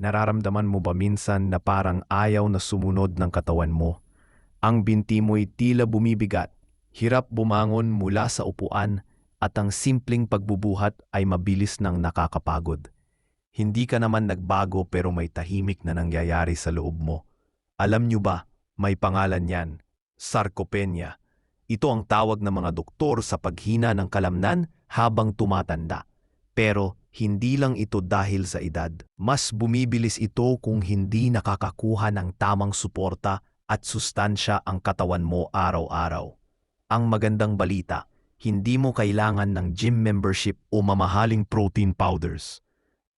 Nararamdaman mo ba minsan na parang ayaw na sumunod ng katawan mo? Ang binti mo'y tila bumibigat, hirap bumangon mula sa upuan at ang simpleng pagbubuhat ay mabilis nang nakakapagod. Hindi ka naman nagbago pero may tahimik na nangyayari sa loob mo. Alam nyo ba, may pangalan yan, sarcopenia. Ito ang tawag ng mga doktor sa paghina ng kalamnan habang tumatanda. Pero hindi lang ito dahil sa edad. Mas bumibilis ito kung hindi nakakakuha ng tamang suporta at sustansya ang katawan mo araw-araw. Ang magandang balita, hindi mo kailangan ng gym membership o mamahaling protein powders.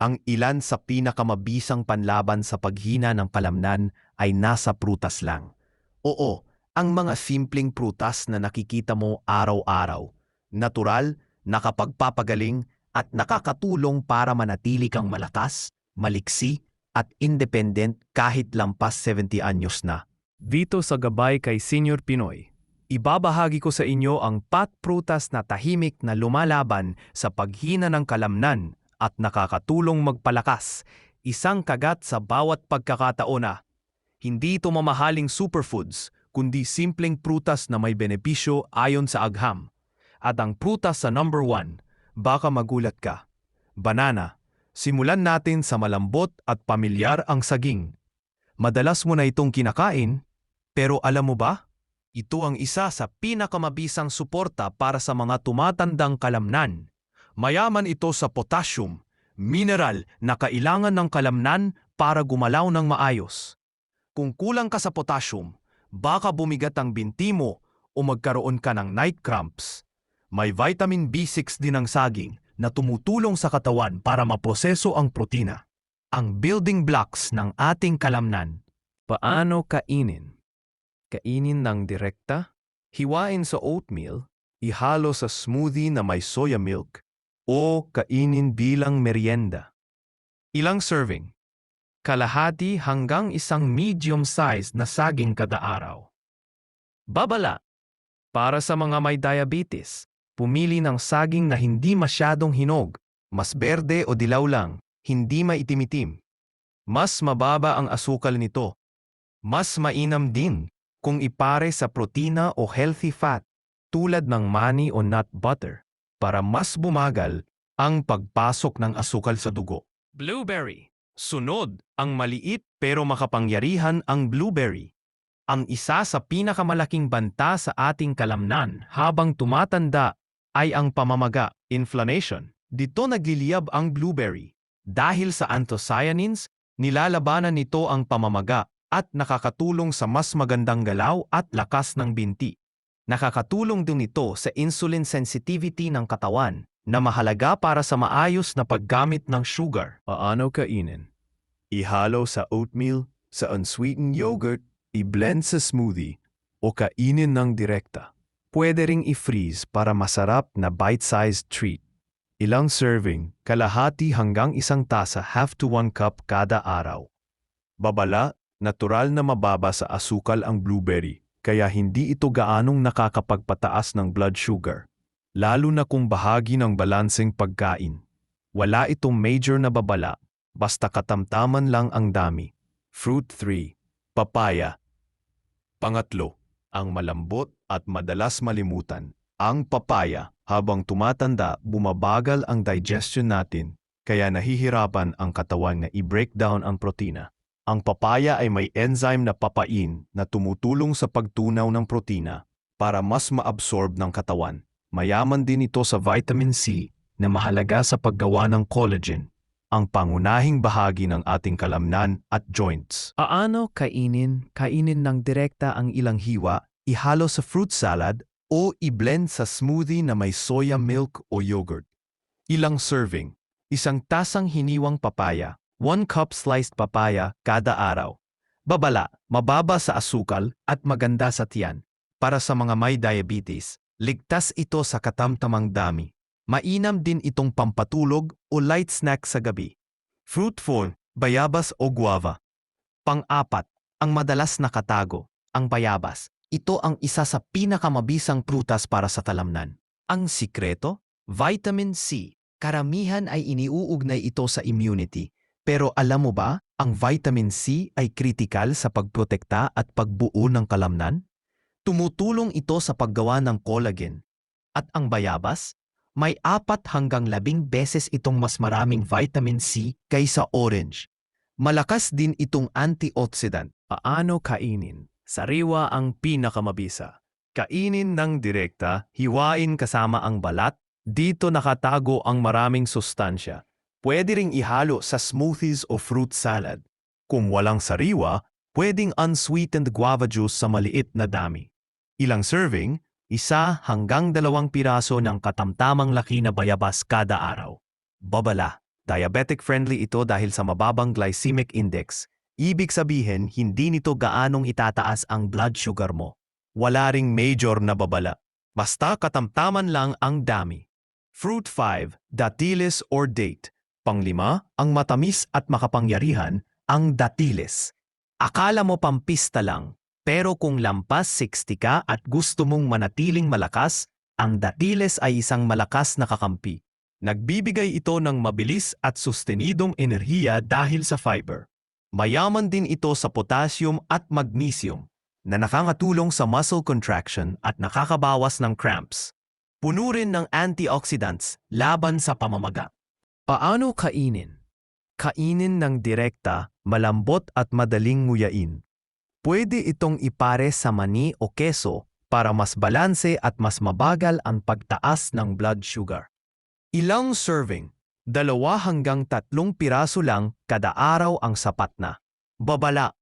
Ang ilan sa pinakamabisang panlaban sa paghina ng kalamnan ay nasa prutas lang. Oo, ang mga simpleng prutas na nakikita mo araw-araw. Natural, nakapagpapagaling, at nakakatulong para manatili kang malakas, maliksi, at independent kahit lampas 70 anyos na. Dito sa gabay kay Senior Pinoy, ibabahagi ko sa inyo ang pat prutas na tahimik na lumalaban sa paghina ng kalamnan at nakakatulong magpalakas, isang kagat sa bawat pagkakataon na. Hindi ito mamahaling superfoods, kundi simpleng prutas na may benepisyo ayon sa agham. At ang prutas sa number one, baka magulat ka. Banana. Simulan natin sa malambot at pamilyar ang saging. Madalas mo na itong kinakain, pero alam mo ba? Ito ang isa sa pinakamabisang suporta para sa mga tumatandang kalamnan. Mayaman ito sa potassium, mineral na kailangan ng kalamnan para gumalaw ng maayos. Kung kulang ka sa potassium, baka bumigat ang binti mo o magkaroon ka ng night cramps. May vitamin B6 din ang saging na tumutulong sa katawan para maproseso ang protina. Ang building blocks ng ating kalamnan. Paano kainin? Kainin ng direkta? Hiwain sa oatmeal? Ihalo sa smoothie na may soya milk? O kainin bilang merienda? Ilang serving? Kalahati hanggang isang medium size na saging kada araw. Babala. Para sa mga may diabetes, pumili ng saging na hindi masyadong hinog, mas berde o dilaw lang, hindi maitimitim. Mas mababa ang asukal nito. Mas mainam din kung ipare sa protina o healthy fat tulad ng mani o nut butter para mas bumagal ang pagpasok ng asukal sa dugo. Blueberry. Sunod, ang maliit pero makapangyarihan ang blueberry ang isa sa pinakamalaking banta sa ating kalamnan habang tumatanda ay ang pamamaga, inflammation. Dito nagliliyab ang blueberry. Dahil sa anthocyanins, nilalabanan nito ang pamamaga at nakakatulong sa mas magandang galaw at lakas ng binti. Nakakatulong din ito sa insulin sensitivity ng katawan na mahalaga para sa maayos na paggamit ng sugar. Paano kainin? Ihalo sa oatmeal, sa unsweetened yogurt, i-blend sa smoothie, o kainin ng direkta. Pwede ring i-freeze para masarap na bite-sized treat. Ilang serving, kalahati hanggang isang tasa half to one cup kada araw. Babala, natural na mababa sa asukal ang blueberry, kaya hindi ito gaanong nakakapagpataas ng blood sugar. Lalo na kung bahagi ng balanseng pagkain. Wala itong major na babala, basta katamtaman lang ang dami. Fruit 3. Papaya. Pangatlo, ang malambot at madalas malimutan. Ang papaya, habang tumatanda, bumabagal ang digestion natin, kaya nahihirapan ang katawan na i-break down ang protina. Ang papaya ay may enzyme na papain na tumutulong sa pagtunaw ng protina para mas maabsorb ng katawan. Mayaman din ito sa vitamin C na mahalaga sa paggawa ng collagen, ang pangunahing bahagi ng ating kalamnan at joints. Aano kainin? Kainin ng direkta ang ilang hiwa, ihalo sa fruit salad o i-blend sa smoothie na may soya milk o yogurt. Ilang serving, isang tasang hiniwang papaya, 1 cup sliced papaya kada araw. Babala, mababa sa asukal at maganda sa tiyan. Para sa mga may diabetes, ligtas ito sa katamtamang dami. Mainam din itong pampatulog o light snack sa gabi. Fruit 4, bayabas o guava. Pang-apat, ang madalas nakatago, ang bayabas. Ito ang isa sa pinakamabisang prutas para sa talamnan. Ang sikreto? Vitamin C. Karamihan ay iniuugnay ito sa immunity. Pero alam mo ba, ang vitamin C ay kritikal sa pagprotekta at pagbuo ng kalamnan? Tumutulong ito sa paggawa ng collagen. At ang bayabas, may apat hanggang labing beses itong mas maraming vitamin C kaysa orange. Malakas din itong antioxidant. Paano kainin? Sariwa ang pinakamabisa. Kainin ng direkta, hiwain kasama ang balat, dito nakatago ang maraming sustansya. Pwede ring ihalo sa smoothies o fruit salad. Kung walang sariwa, pwedeng unsweetened guava juice sa maliit na dami. Ilang serving, isa hanggang dalawang piraso ng katamtamang laki na bayabas kada araw. Babala, diabetic-friendly ito dahil sa mababang glycemic index. Ibig sabihin, hindi nito gaanong itataas ang blood sugar mo. Wala ring major na babala. Basta katamtaman lang ang dami. Fruit 5, datiles or date. Panglima, ang matamis at makapangyarihan, ang datiles. Akala mo pampista lang, pero kung lampas 60 ka at gusto mong manatiling malakas, ang datiles ay isang malakas na kakampi. Nagbibigay ito ng mabilis at sustenidong enerhiya dahil sa fiber. Mayaman din ito sa potassium at magnesium na nakakatulong sa muscle contraction at nakakabawas ng cramps. Puno rin ng antioxidants laban sa pamamaga. Paano kainin? Kainin ng direkta, malambot at madaling nguyain. Pwede itong ipare sa mani o keso para mas balanse at mas mabagal ang pagtaas ng blood sugar. Ilang serving? Dalawa hanggang tatlong piraso lang kada araw ang sapat na. Babala,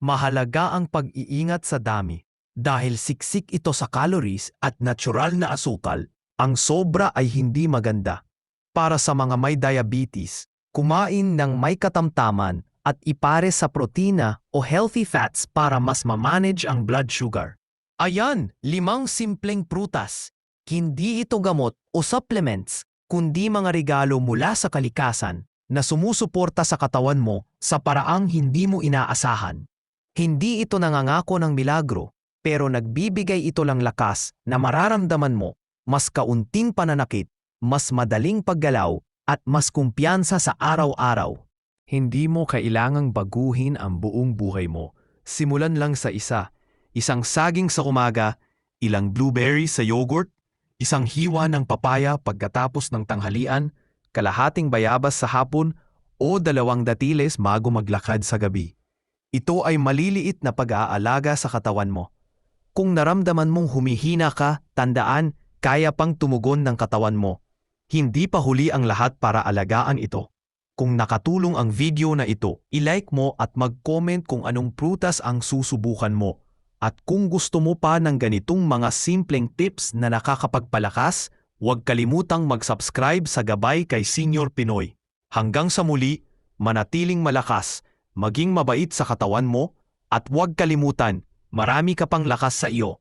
mahalaga ang pag-iingat sa dami. Dahil siksik ito sa calories at natural na asukal, ang sobra ay hindi maganda. Para sa mga may diabetes, kumain ng may katamtaman at ipare sa protina o healthy fats para mas ma-manage ang blood sugar. Ayan, limang simpleng prutas. Hindi ito gamot o supplements, kundi mga regalo mula sa kalikasan na sumusuporta sa katawan mo sa paraang hindi mo inaasahan. Hindi ito nangangako ng milagro, pero nagbibigay ito lang lakas na mararamdaman mo mas kaunting pananakit, mas madaling paggalaw, at mas kumpiyansa sa araw-araw. Hindi mo kailangang baguhin ang buong buhay mo. Simulan lang sa isa. Isang saging sa umaga, ilang blueberry sa yogurt, isang hiwa ng papaya pagkatapos ng tanghalian, kalahating bayabas sa hapon, o dalawang datiles bago maglakad sa gabi. Ito ay maliliit na pag-aalaga sa katawan mo. Kung naramdaman mong humihina ka, tandaan, kaya pang tumugon ng katawan mo. Hindi pa huli ang lahat para alagaan ito. Kung nakatulong ang video na ito, ilike mo at mag-comment kung anong prutas ang susubukan mo. At kung gusto mo pa ng ganitong mga simpleng tips na nakakapagpalakas, huwag kalimutang mag-subscribe sa Gabay kay Senior Pinoy. Hanggang sa muli, manatiling malakas, maging mabait sa katawan mo, at huwag kalimutan, marami ka pang lakas sa iyo.